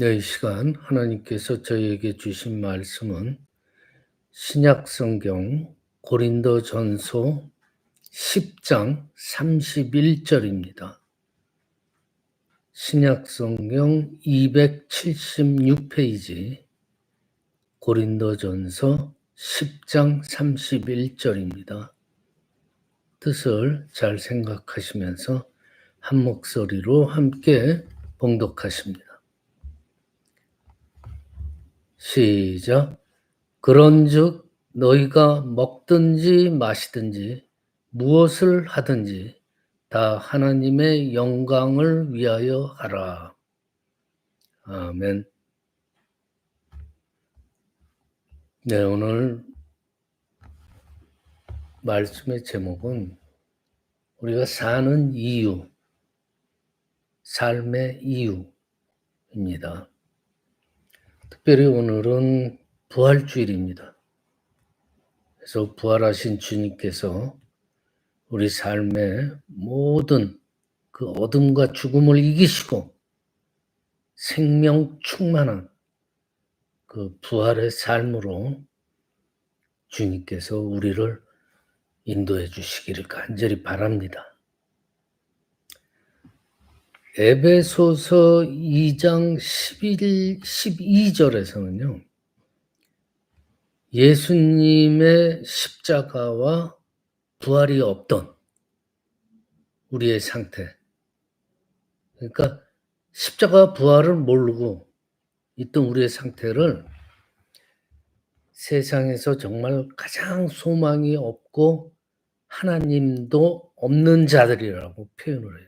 네, 이 시간 하나님께서 저희에게 주신 말씀은 신약 성경 고린도 전서 10장 31절입니다. 신약 성경 276페이지 고린도 전서 10장 31절입니다. 뜻을 잘 생각하시면서 한 목소리로 함께 봉독하십니다. 시작. 그런즉 너희가 먹든지 마시든지 무엇을 하든지 다 하나님의 영광을 위하여 하라. 아멘. 네, 오늘 말씀의 제목은 우리가 사는 이유, 삶의 이유입니다. 특별히 오늘은 부활주일입니다. 그래서 부활하신 주님께서 우리 삶의 모든 그 어둠과 죽음을 이기시고 생명 충만한 그 부활의 삶으로 주님께서 우리를 인도해 주시기를 간절히 바랍니다. 에베소서 2장 11, 12절에서는요, 예수님의 십자가와 부활이 없던 우리의 상태. 그러니까 십자가 부활을 모르고 있던 우리의 상태를 세상에서 정말 가장 소망이 없고 하나님도 없는 자들이라고 표현을 해요.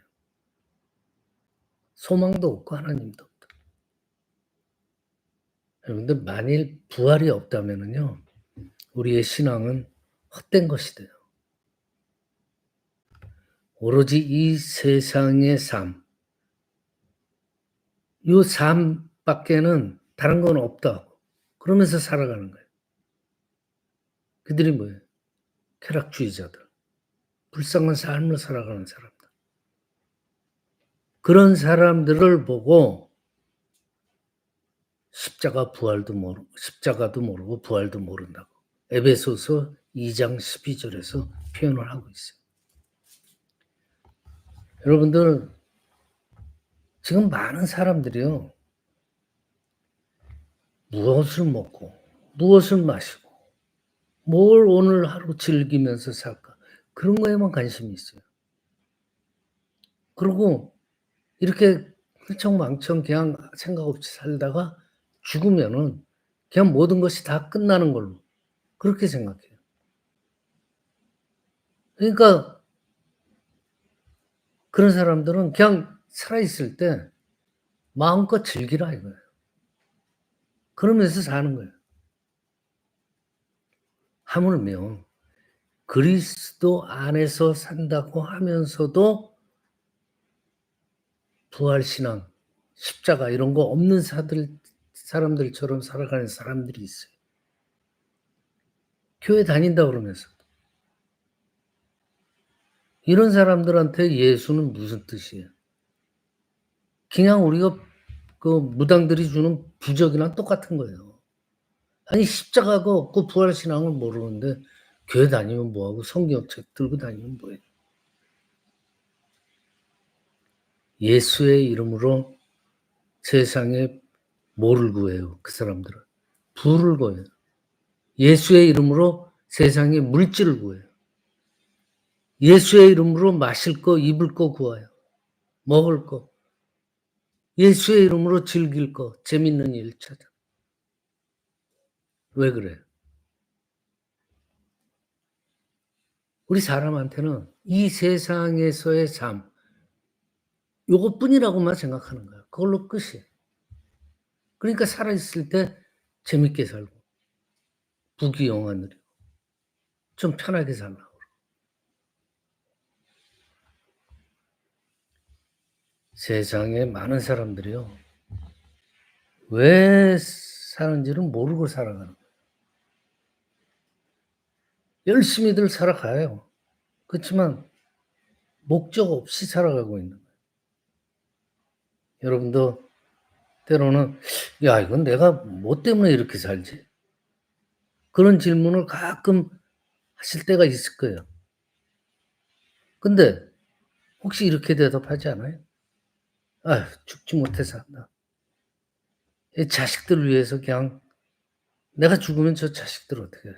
소망도 없고 하나님도 없다. 여러분들 만일 부활이 없다면요 우리의 신앙은 헛된 것이 돼요. 오로지 이 세상의 삶, 이 삶밖에는 다른 건 없다. 그러면서 살아가는 거예요. 그들이 뭐예요? 쾌락주의자들. 불쌍한 삶을 살아가는 사람. 그런 사람들을 보고 십자가 부활도 모르고 십자가도 모르고 부활도 모른다고 에베소서 2장 12절에서 표현을 하고 있어요. 여러분들 지금 많은 사람들이요 무엇을 먹고 무엇을 마시고 뭘 오늘 하루 즐기면서 살까 그런 거에만 관심이 있어요. 그리고 이렇게 흥청망청 그냥 생각 없이 살다가 죽으면은 그냥 모든 것이 다 끝나는 걸로 그렇게 생각해요. 그러니까 그런 사람들은 그냥 살아있을 때 마음껏 즐기라 이거예요. 그러면서 사는 거예요. 하물며 그리스도 안에서 산다고 하면서도 부활신앙, 십자가 이런 거 없는 사들, 사람들처럼 살아가는 사람들이 있어요. 교회 다닌다 그러면서. 이런 사람들한테 예수는 무슨 뜻이에요? 그냥 우리가 그 무당들이 주는 부적이랑 똑같은 거예요. 아니 십자가가 없고 부활신앙을 모르는데 교회 다니면 뭐하고 성경책 들고 다니면 뭐예요? 예수의 이름으로 세상에 뭐를 구해요? 그 사람들은 부를 구해요. 예수의 이름으로 세상에 물질을 구해요. 예수의 이름으로 마실 거, 입을 거 구해요. 먹을 거. 예수의 이름으로 즐길 거, 재밌는 일 찾아. 왜 그래요? 우리 사람한테는 이 세상에서의 삶, 요것뿐이라고만 생각하는 거야. 그걸로 끝이에요. 그러니까 살아있을 때 재밌게 살고, 부귀 영화 누리고, 좀 편하게 살라고. 세상에 많은 사람들이요. 왜 사는지를 모르고 살아가는 거예요. 열심히들 살아가요. 그렇지만 목적 없이 살아가고 있는 거예요. 여러분도 때로는 야 이건 내가 뭐 때문에 이렇게 살지? 그런 질문을 가끔 하실 때가 있을 거예요. 근데 혹시 이렇게 대답하지 않아요? 아휴 죽지 못해 산다. 이 자식들을 위해서 그냥 내가 죽으면 저 자식들 어떻게 해?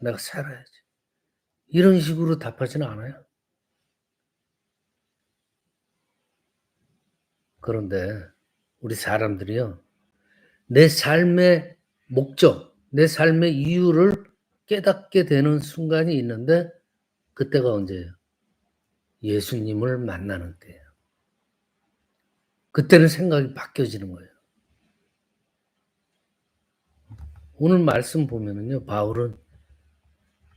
내가 살아야지. 이런 식으로 답하지는 않아요. 그런데 우리 사람들이요. 내 삶의 목적, 내 삶의 이유를 깨닫게 되는 순간이 있는데 그때가 언제예요? 예수님을 만나는 때예요. 그때는 생각이 바뀌어지는 거예요. 오늘 말씀 보면은요, 바울은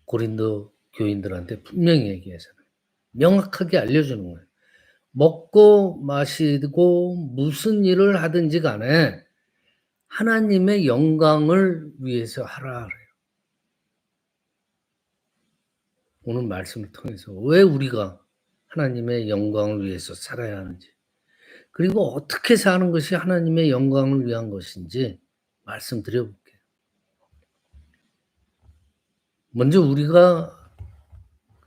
고린도 교인들한테 분명히 얘기해서는 명확하게 알려주는 거예요. 먹고 마시고 무슨 일을 하든지 간에 하나님의 영광을 위해서 하라 그래요. 오늘 말씀을 통해서 왜 우리가 하나님의 영광을 위해서 살아야 하는지 그리고 어떻게 사는 것이 하나님의 영광을 위한 것인지 말씀드려 볼게요. 먼저 우리가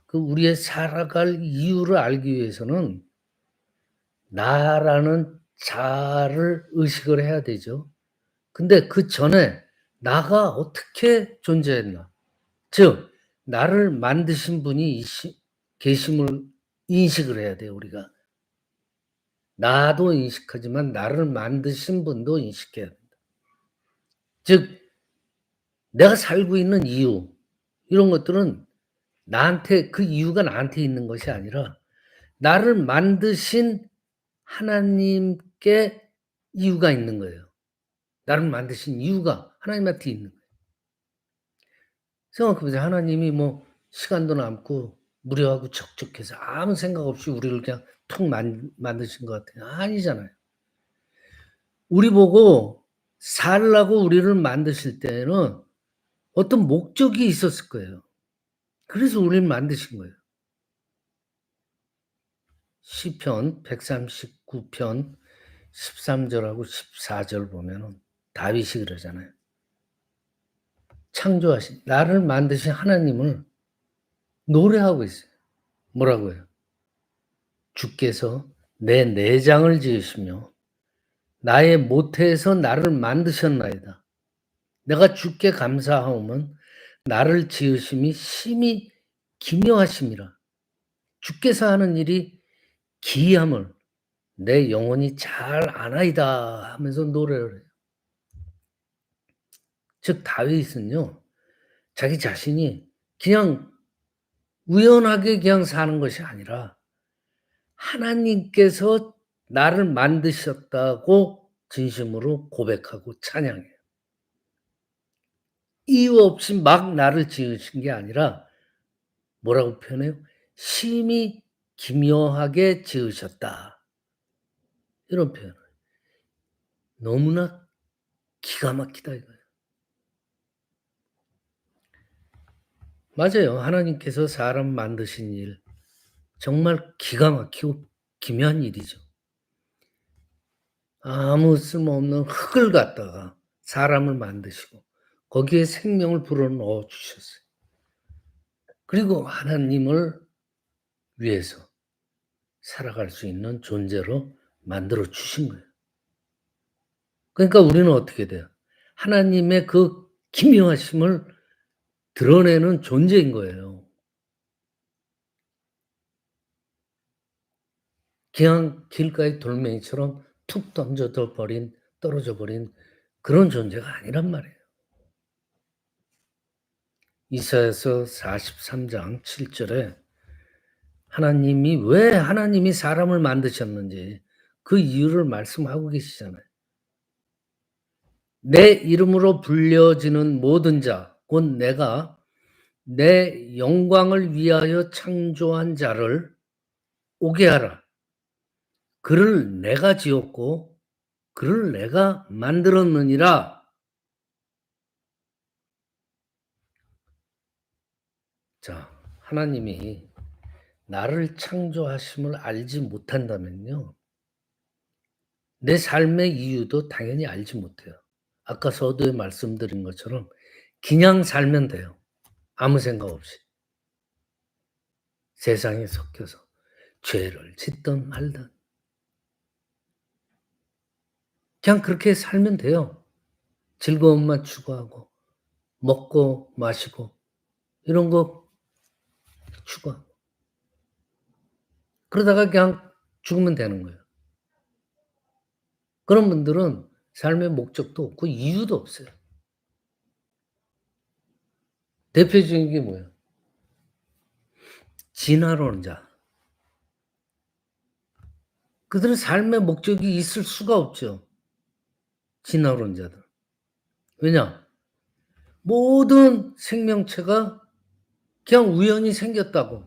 그 우리의 살아갈 이유를 알기 위해서는 나라는 자를 의식을 해야 되죠. 근데 그 전에 나가 어떻게 존재했나? 즉, 나를 만드신 분이 계심을 인식을 해야 돼요, 우리가. 나도 인식하지만 나를 만드신 분도 인식해야 된다. 즉, 내가 살고 있는 이유, 이런 것들은 나한테, 그 이유가 나한테 있는 것이 아니라 나를 만드신 하나님께 이유가 있는 거예요. 나를 만드신 이유가 하나님한테 있는 거예요. 생각해보세요. 하나님이 뭐 시간도 남고 무료하고 적적해서 아무 생각 없이 우리를 그냥 툭 만, 만드신 것 같아요. 아니잖아요. 우리 보고 살라고 우리를 만드실 때는 어떤 목적이 있었을 거예요. 그래서 우리를 만드신 거예요. 시편 139편 13절하고 14절 보면은 다윗이 그러잖아요. 창조하신 나를 만드신 하나님을 노래하고 있어요. 뭐라고요? 주께서 내 내장을 지으시며 나의 모태에서 나를 만드셨나이다. 내가 주께 감사하오면 나를 지으심이 심히 기묘하심이라. 주께서 하는 일이 기함을 내 영혼이 잘 아나이다 하면서 노래를 해요. 즉 다윗은요 자기 자신이 그냥 우연하게 그냥 사는 것이 아니라 하나님께서 나를 만드셨다고 진심으로 고백하고 찬양해요. 이유 없이 막 나를 지으신 게 아니라 뭐라고 표현해요? 심히 기묘하게 지으셨다. 이런 표현을. 너무나 기가 막히다 이거예요. 맞아요. 하나님께서 사람 만드신 일 정말 기가 막히고 기묘한 일이죠. 아무 쓸모없는 흙을 갖다가 사람을 만드시고 거기에 생명을 불어넣어 주셨어요. 그리고 하나님을 위해서 살아갈 수 있는 존재로 만들어 주신 거예요. 그러니까 우리는 어떻게 돼요? 하나님의 그 기묘하심을 드러내는 존재인 거예요. 그냥 길가의 돌멩이처럼 툭 던져져 버린, 떨어져 버린 그런 존재가 아니란 말이에요. 이사야서 43장 7절에 하나님이 왜 하나님이 사람을 만드셨는지 그 이유를 말씀하고 계시잖아요. 내 이름으로 불려지는 모든 자, 곧 내가 내 영광을 위하여 창조한 자를 오게 하라. 그를 내가 지었고 그를 내가 만들었느니라. 자, 하나님이 나를 창조하심을 알지 못한다면요. 내 삶의 이유도 당연히 알지 못해요. 아까 서두에 말씀드린 것처럼 그냥 살면 돼요. 아무 생각 없이. 세상에 섞여서 죄를 짓든 말든. 그냥 그렇게 살면 돼요. 즐거움만 추구하고 먹고 마시고 이런 거 추구하고 그러다가 그냥 죽으면 되는 거예요. 그런 분들은 삶의 목적도 없고 이유도 없어요. 대표적인 게 뭐예요? 진화론자. 그들은 삶의 목적이 있을 수가 없죠. 진화론자들. 왜냐? 모든 생명체가 그냥 우연히 생겼다고.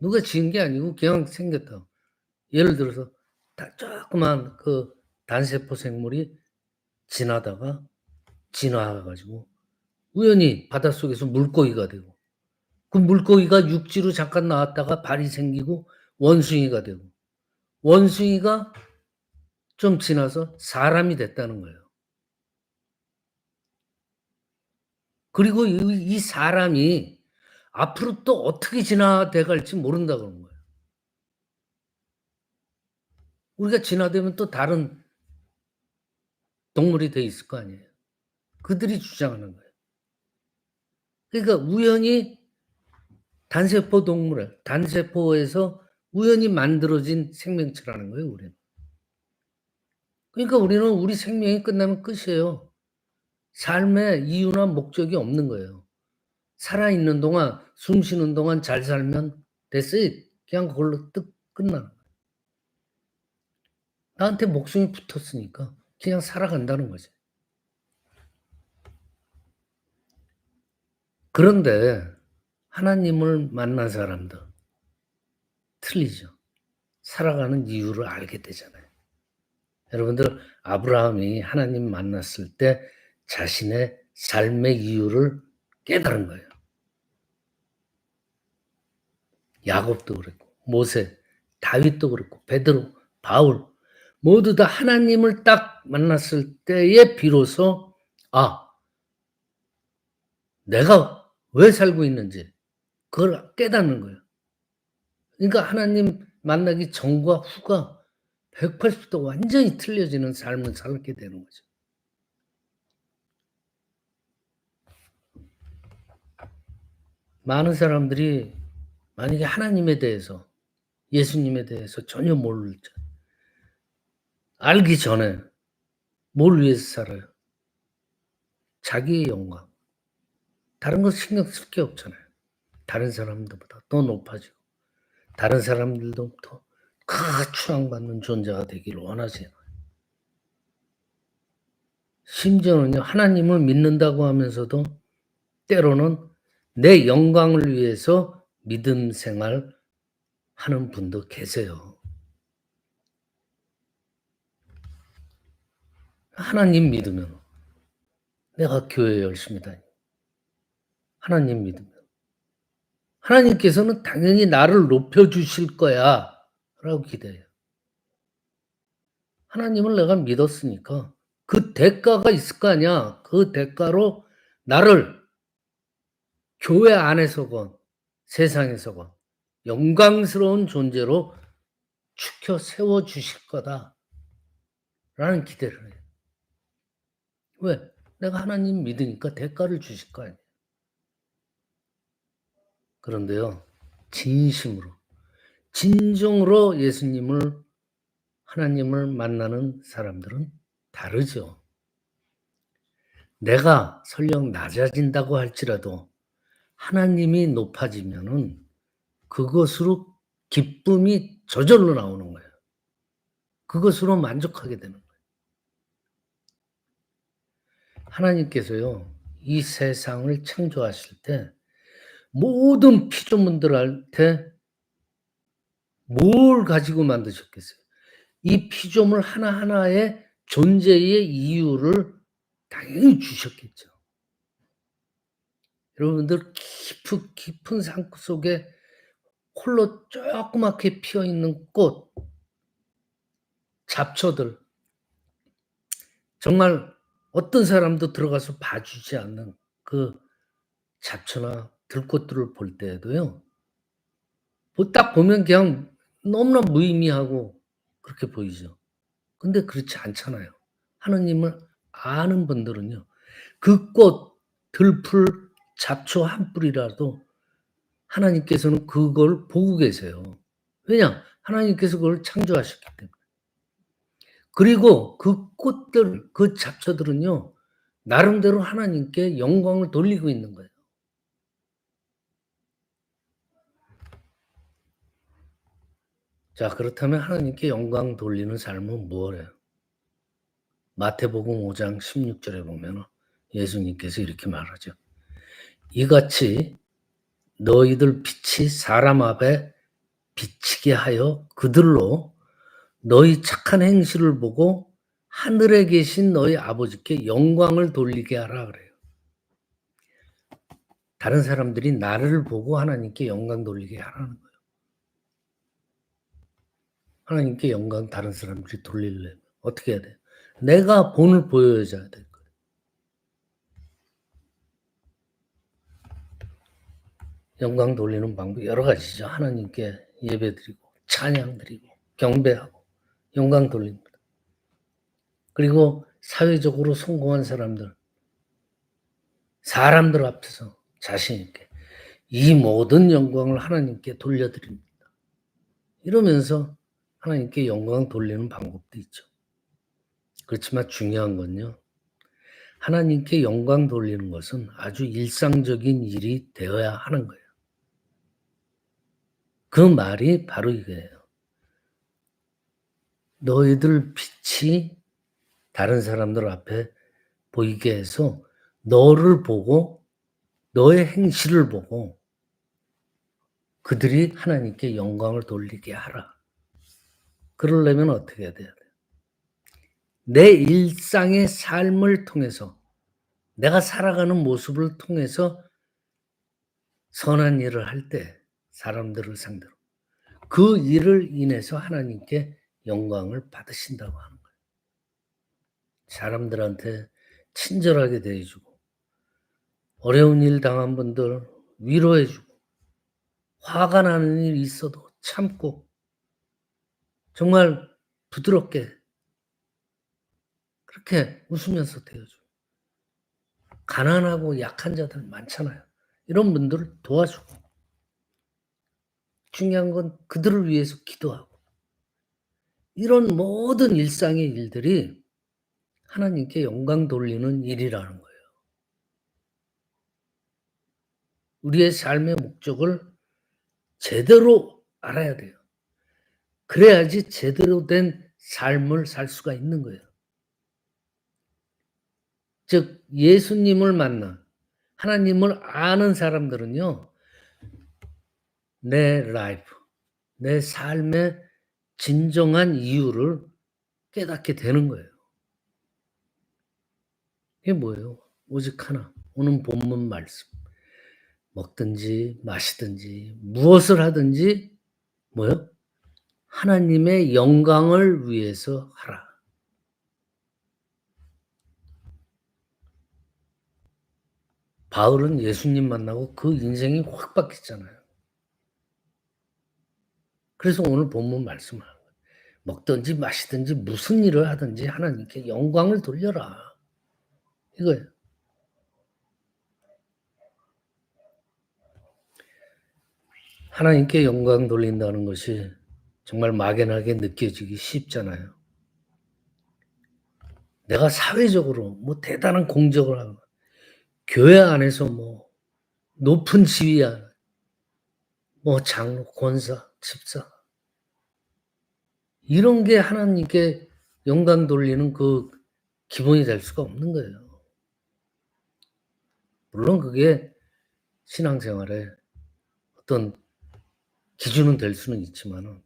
누가 지은 게 아니고 그냥 생겼다고. 예를 들어서 다 조그만 그 단세포 생물이 지나다가 진화해가지고 우연히 바닷속에서 물고기가 되고 그 물고기가 육지로 잠깐 나왔다가 발이 생기고 원숭이가 되고 원숭이가 좀 지나서 사람이 됐다는 거예요. 그리고 이, 이 사람이 앞으로 또 어떻게 진화돼 갈지 모른다 그런 거예요. 우리가 진화되면 또 다른 동물이 돼 있을 거 아니에요. 그들이 주장하는 거예요. 그러니까 우연히 단세포 동물을 단세포에서 우연히 만들어진 생명체라는 거예요, 우리는. 그러니까 우리는 우리 생명이 끝나면 끝이에요. 삶의 이유나 목적이 없는 거예요. 살아있는 동안, 숨 쉬는 동안 잘 살면 됐어요. 그냥 그걸로 뜻 끝나는 거예요. 나한테 목숨이 붙었으니까 그냥 살아간다는 거지. 그런데 하나님을 만난 사람들 틀리죠. 살아가는 이유를 알게 되잖아요. 여러분들 아브라함이 하나님 만났을 때 자신의 삶의 이유를 깨달은 거예요. 야곱도 그랬고 모세, 다윗도 그랬고 베드로, 바울 모두 다 하나님을 딱 만났을 때에 비로소 아 내가 왜 살고 있는지 그걸 깨닫는 거예요. 그러니까 하나님 만나기 전과 후가 180도 완전히 틀려지는 삶을 살게 되는 거죠. 많은 사람들이 만약에 하나님에 대해서 예수님에 대해서 전혀 모르죠. 알기 전에 뭘 위해서 살아요? 자기의 영광. 다른 거 신경 쓸 게 없잖아요. 다른 사람들보다 더 높아지고, 다른 사람들도 더 추앙받는 존재가 되기를 원하세요. 심지어는요, 하나님을 믿는다고 하면서도 때로는 내 영광을 위해서 믿음 생활 하는 분도 계세요. 하나님 믿으면 내가 교회 열심히 다니. 하나님 믿으면 하나님께서는 당연히 나를 높여 주실 거야. 라고 기대해요. 하나님을 내가 믿었으니까 그 대가가 있을 거 아니야. 그 대가로 나를 교회 안에서건 세상에서건 영광스러운 존재로 축혀 세워 주실 거다. 라는 기대를 해요. 왜? 내가 하나님 믿으니까 대가를 주실 거 아니에요. 그런데요, 진심으로, 진정으로 예수님을, 하나님을 만나는 사람들은 다르죠. 내가 설령 낮아진다고 할지라도 하나님이 높아지면은 그것으로 기쁨이 저절로 나오는 거예요. 그것으로 만족하게 되는 거예요. 하나님께서요, 이 세상을 창조하실 때 모든 피조물들한테 뭘 가지고 만드셨겠어요? 이 피조물 하나하나의 존재의 이유를 당연히 주셨겠죠. 여러분들 깊은, 깊은 산 속에 홀로 조그맣게 피어 있는 꽃, 잡초들 정말 어떤 사람도 들어가서 봐주지 않는 그 잡초나 들꽃들을 볼 때에도요. 뭐딱 보면 그냥 너무나 무의미하고 그렇게 보이죠. 근데 그렇지 않잖아요. 하느님을 아는 분들은요. 그 꽃, 들풀, 잡초 한 뿌리라도 하나님께서는 그걸 보고 계세요. 왜냐? 하나님께서 그걸 창조하셨기 때문에. 그리고 그 꽃들, 그 잡초들은요. 나름대로 하나님께 영광을 돌리고 있는 거예요. 자, 그렇다면 하나님께 영광 돌리는 삶은 무엇이에요? 마태복음 5장 16절에 보면 예수님께서 이렇게 말하죠. 이같이 너희들 빛이 사람 앞에 비치게 하여 그들로 너희 착한 행실을 보고 하늘에 계신 너희 아버지께 영광을 돌리게 하라 그래요. 다른 사람들이 나를 보고 하나님께 영광 돌리게 하라는 거예요. 하나님께 영광 다른 사람들이 돌리려면 어떻게 해야 돼요? 내가 본을 보여줘야 될 거예요. 영광 돌리는 방법 여러 가지죠. 하나님께 예배 드리고 찬양 드리고 경배하고 영광 돌립니다. 그리고 사회적으로 성공한 사람들, 사람들 앞에서 자신 있게 이 모든 영광을 하나님께 돌려드립니다. 이러면서 하나님께 영광 돌리는 방법도 있죠. 그렇지만 중요한 건요. 하나님께 영광 돌리는 것은 아주 일상적인 일이 되어야 하는 거예요. 그 말이 바로 이거예요. 너희들 빛이 다른 사람들 앞에 보이게 해서 너를 보고 너의 행실을 보고 그들이 하나님께 영광을 돌리게 하라. 그러려면 어떻게 해야 돼요? 내 일상의 삶을 통해서 내가 살아가는 모습을 통해서 선한 일을 할 때 사람들을 상대로 그 일을 인해서 하나님께 영광을 받으신다고 하는 거예요. 사람들한테 친절하게 대해주고 어려운 일 당한 분들 위로해주고 화가 나는 일 있어도 참고 정말 부드럽게 그렇게 웃으면서 대해줘. 가난하고 약한 자들 많잖아요. 이런 분들을 도와주고 중요한 건 그들을 위해서 기도하고 이런 모든 일상의 일들이 하나님께 영광 돌리는 일이라는 거예요. 우리의 삶의 목적을 제대로 알아야 돼요. 그래야지 제대로 된 삶을 살 수가 있는 거예요. 즉, 예수님을 만나 하나님을 아는 사람들은요, 내 라이프, 내 삶의 진정한 이유를 깨닫게 되는 거예요. 이게 뭐예요? 오직 하나. 오늘 본문 말씀. 먹든지 마시든지 무엇을 하든지 뭐요? 하나님의 영광을 위해서 하라. 바울은 예수님 만나고 그 인생이 확 바뀌었잖아요. 그래서 오늘 본문 말씀을 하는 거예요. 먹든지 마시든지 무슨 일을 하든지 하나님께 영광을 돌려라. 이거예요. 하나님께 영광 돌린다는 것이 정말 막연하게 느껴지기 쉽잖아요. 내가 사회적으로 뭐 대단한 공적을 하고 교회 안에서 뭐 높은 지위야 뭐 장로, 권사, 집사 이런 게 하나님께 영광 돌리는 그 기본이 될 수가 없는 거예요. 물론 그게 신앙생활에 어떤 기준은 될 수는 있지만은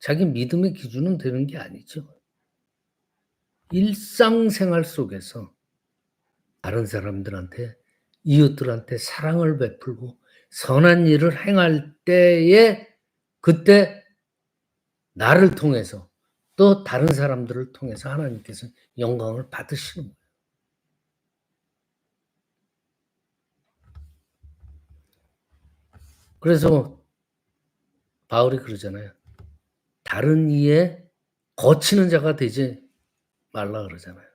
자기 믿음의 기준은 되는 게 아니죠. 일상생활 속에서 다른 사람들한테 이웃들한테 사랑을 베풀고 선한 일을 행할 때에 그때 나를 통해서 또 다른 사람들을 통해서 하나님께서 영광을 받으시는 거예요. 그래서 바울이 그러잖아요. 다른 이에 거치는 자가 되지 말라 그러잖아요.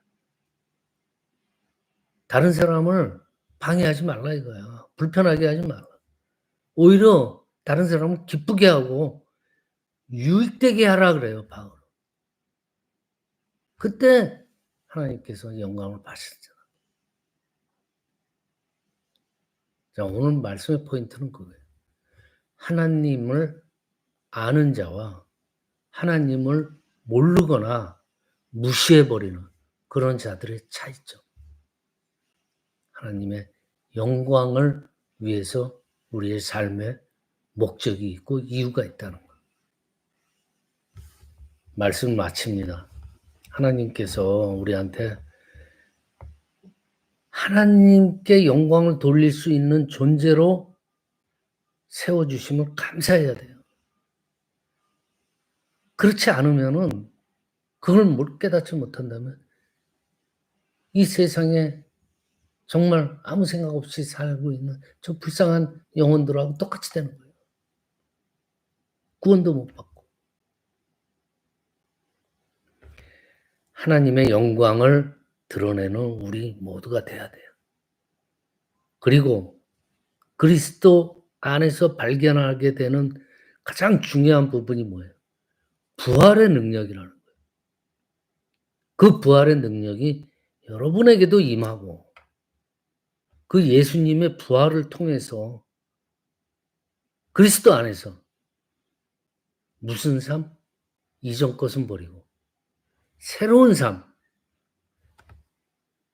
다른 사람을 방해하지 말라 이거야. 불편하게 하지 말라. 오히려 다른 사람을 기쁘게 하고 유익되게 하라 그래요, 바울. 그때 하나님께서 영광을 받으시잖아. 자, 오늘 말씀의 포인트는 그거예요. 하나님을 아는 자와 하나님을 모르거나 무시해버리는 그런 자들의 차이점. 하나님의 영광을 위해서 우리의 삶에 목적이 있고 이유가 있다는 것. 말씀 마칩니다. 하나님께서 우리한테 하나님께 영광을 돌릴 수 있는 존재로 세워주심을 감사해야 돼요. 그렇지 않으면은 그걸 못 깨닫지 못한다면 이 세상에 정말 아무 생각 없이 살고 있는 저 불쌍한 영혼들하고 똑같이 되는 거예요. 구원도 못 받고. 하나님의 영광을 드러내는 우리 모두가 돼야 돼요. 그리고 그리스도 안에서 발견하게 되는 가장 중요한 부분이 뭐예요? 부활의 능력이라는 거예요. 그 부활의 능력이 여러분에게도 임하고 그 예수님의 부활을 통해서 그리스도 안에서 무슨 삶? 이전 것은 버리고 새로운 삶.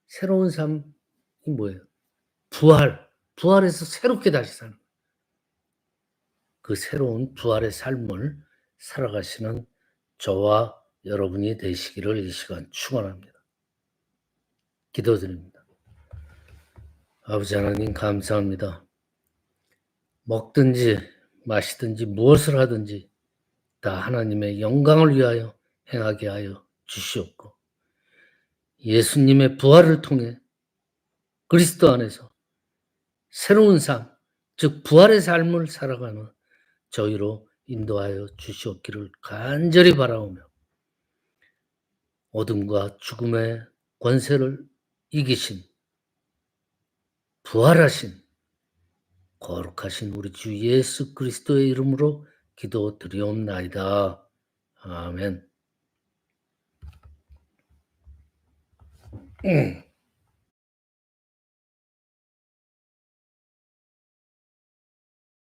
새로운 삶이 뭐예요? 부활. 부활해서 새롭게 다시 사는 그 새로운 부활의 삶을 살아가시는 저와 여러분이 되시기를 이 시간 축원합니다. 기도드립니다. 아버지 하나님 감사합니다. 먹든지 마시든지 무엇을 하든지 다 하나님의 영광을 위하여 행하게 하여 주시옵고 예수님의 부활을 통해 그리스도 안에서 새로운 삶, 즉 부활의 삶을 살아가는 저희로 인도하여 주시옵기를 간절히 바라오며 어둠과 죽음의 권세를 이기신 부활하신 거룩하신 우리 주 예수 그리스도의 이름으로 기도드리옵나이다. 아멘. 음.